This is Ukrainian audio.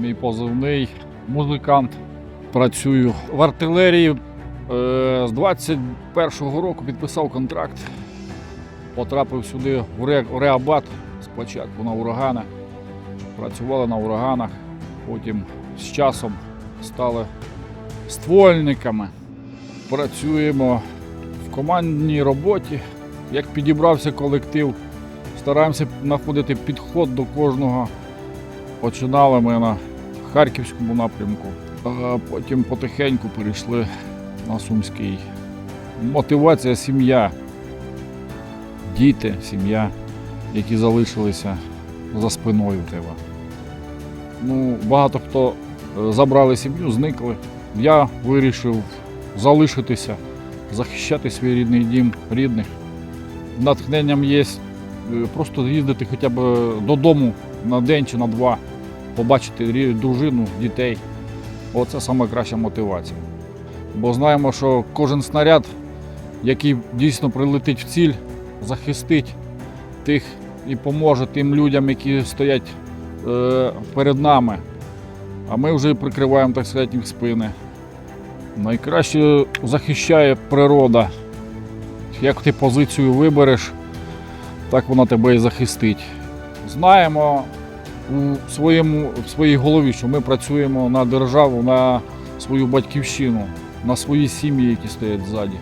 Мій позивний музикант. Працюю в артилерії. Е, З 21-го року підписав контракт. Потрапив сюди в Реабат спочатку на урагани. Працювали на ураганах, потім з часом стали ствольниками. Працюємо в командній роботі. Як підібрався колектив, стараємося знаходити підход до кожного. Починали ми на Харківському напрямку, а потім потихеньку перейшли на Сумський. Мотивація сім'я, діти, сім'я, які залишилися за спиною тебе. Ну, багато хто е, забрали сім'ю, зникли. Я вирішив залишитися, захищати свій рідний дім, рідних. Натхненням є е, просто їздити хоча б додому на день чи на два, побачити дружину, дітей. Оце найкраща мотивація. Бо знаємо, що кожен снаряд, який дійсно прилетить в ціль, захистить тих і поможе тим людям, які стоять е, перед нами. А ми вже прикриваємо, так сказати, їх спини. Найкраще захищає природа. Як ти позицію вибереш, так вона тебе і захистить. Знаємо у своєму, в своїй голові, що ми працюємо на державу, на свою батьківщину, на свої сім'ї, які стоять ззаді.